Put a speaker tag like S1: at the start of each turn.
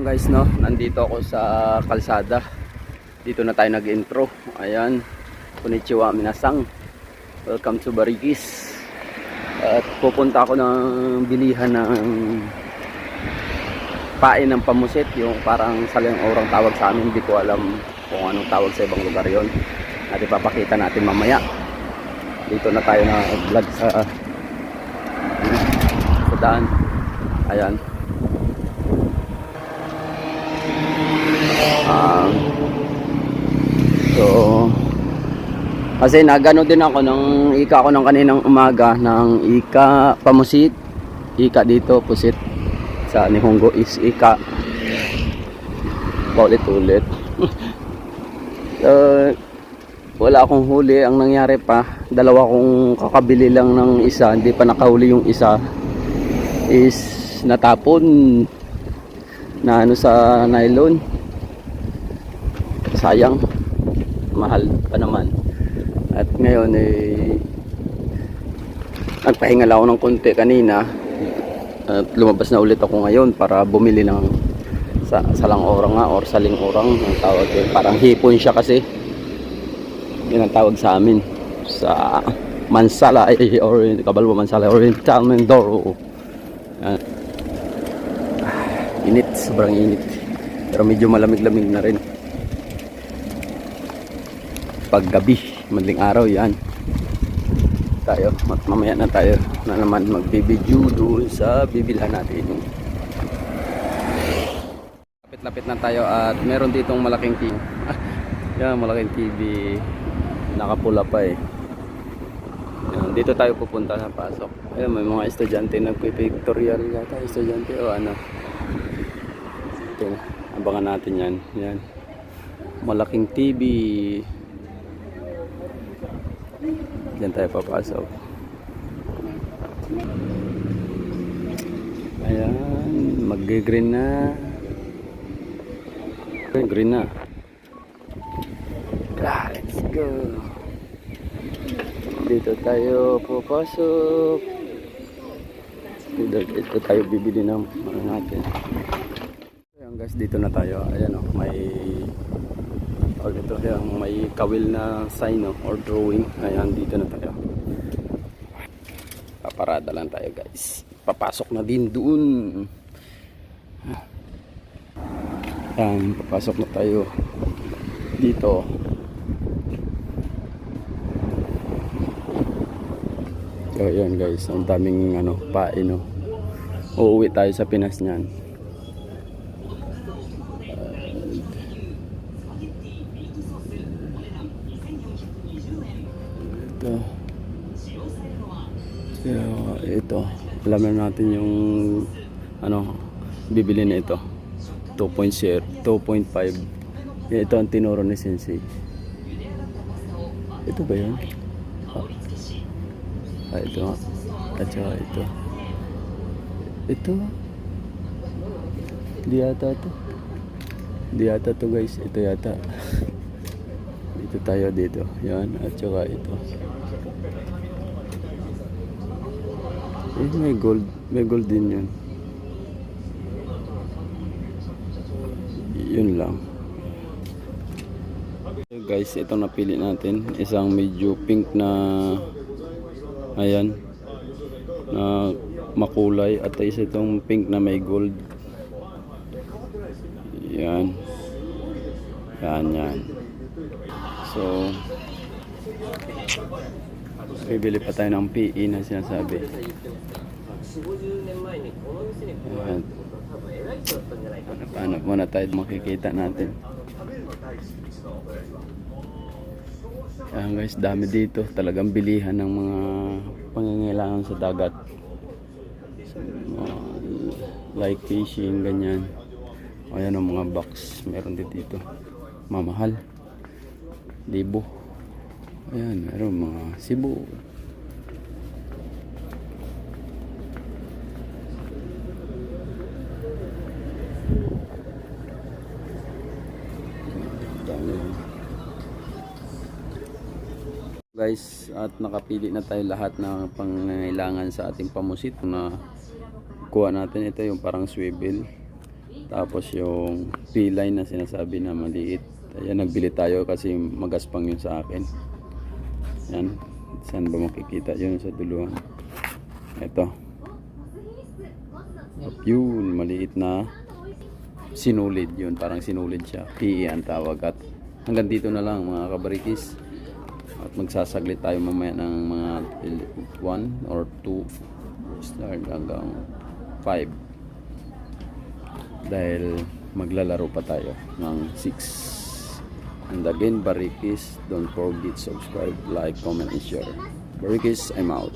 S1: Ayun guys no, nandito ako sa kalsada. Dito na tayo nag-intro. Ayan. Konnichiwa minasang. Welcome to Barigis. At pupunta ako ng bilihan ng pain ng pamusit. Yung parang salang orang tawag sa amin. Hindi ko alam kung anong tawag sa ibang lugar yon. At ipapakita natin mamaya. Dito na tayo na vlog sa sa daan. Ayan. Ah, so, kasi nagano din ako ng ika ko ng kaninang umaga ng ika pamusit, ika dito pusit. Sa Nihongo is ika. Paulit-ulit. so, wala akong huli. Ang nangyari pa, dalawa kong kakabili lang ng isa, hindi pa nakahuli yung isa. Is natapon na ano sa nylon. Sayang. Mahal pa naman at ngayon eh nagpahinga lang ako ng konti kanina. At lumabas na ulit ako ngayon para bumili ng sa salang orang nga or saling orang. Ang tawag yun. parang hipon siya kasi. Yun ang tawag sa amin. Sa Mansala ay or Kabalbo Mansala Oriental Mindoro Yan. Ah, init sobrang init. Pero medyo malamig-lamig na rin. Paggabi madaling araw yan. Tayo mamaya na tayo na naman magbibideo doon sa bibilhan natin. Lapit-lapit na tayo at meron ditong malaking TV yan malaking TV nakapula pa eh. Yan, dito tayo pupunta sa pasok. Ayan, may mga estudyante nagpipictorial yata estudyante o ano. Ito abangan natin yan. Yan. Malaking TV Diyan tayo papasok. Ayan, mag-green na. Green na. Let's go. Dito tayo papasok. Dito, dito tayo bibili ng ano natin. Ayan guys, dito na tayo. Ayan o, may o dito yung may kawil na sign no, or drawing. Ayan dito na tayo. Paparada lang tayo guys. Papasok na din doon. Ayan papasok na tayo dito. So ayan guys. Ang daming ano pain no? Uuwi tayo sa Pinas niyan ito. Alam na natin yung ano bibili na ito. 2.0 2.5 ito ang tinuro ni sensei. Ito ba yun? ah, ah ito. At saka ito. Ito? Di yata to di yata to guys. Ito yata. Dito tayo dito. Yan at saka ito eh may gold may gold din yun. Yun lang. So guys ito napili natin. Isang medyo pink na ayan na makulay. At isa itong pink na may gold. Yan. Yan yan. So, bibili pa tayo ng PE na sinasabi. Ayan. Paano muna tayo makikita natin. Guys, dami dito. Talagang bilihan ng mga pangangailangan sa dagat. Mga like fishing, ganyan. Ayan ang mga box. Meron din dito. Mamahal libo ayan meron mga sibo guys at nakapili na tayo lahat ng pangangailangan sa ating pamusit na kuha natin ito yung parang swivel Tapos yung P-line na sinasabi na maliit. Ayan, nagbili tayo kasi magaspang yun sa akin. Yan. Saan ba makikita yun sa duluhan? Ito. Yun, maliit na sinulid yun. Parang sinulid siya. PE ang tawag. At hanggang dito na lang mga kabarikis. At magsasaglit tayo mamaya ng mga 1 or 2 start hanggang 5 dahil maglalaro pa tayo ng 6 and again Barikis don't forget subscribe like comment and share. Barikis I'm out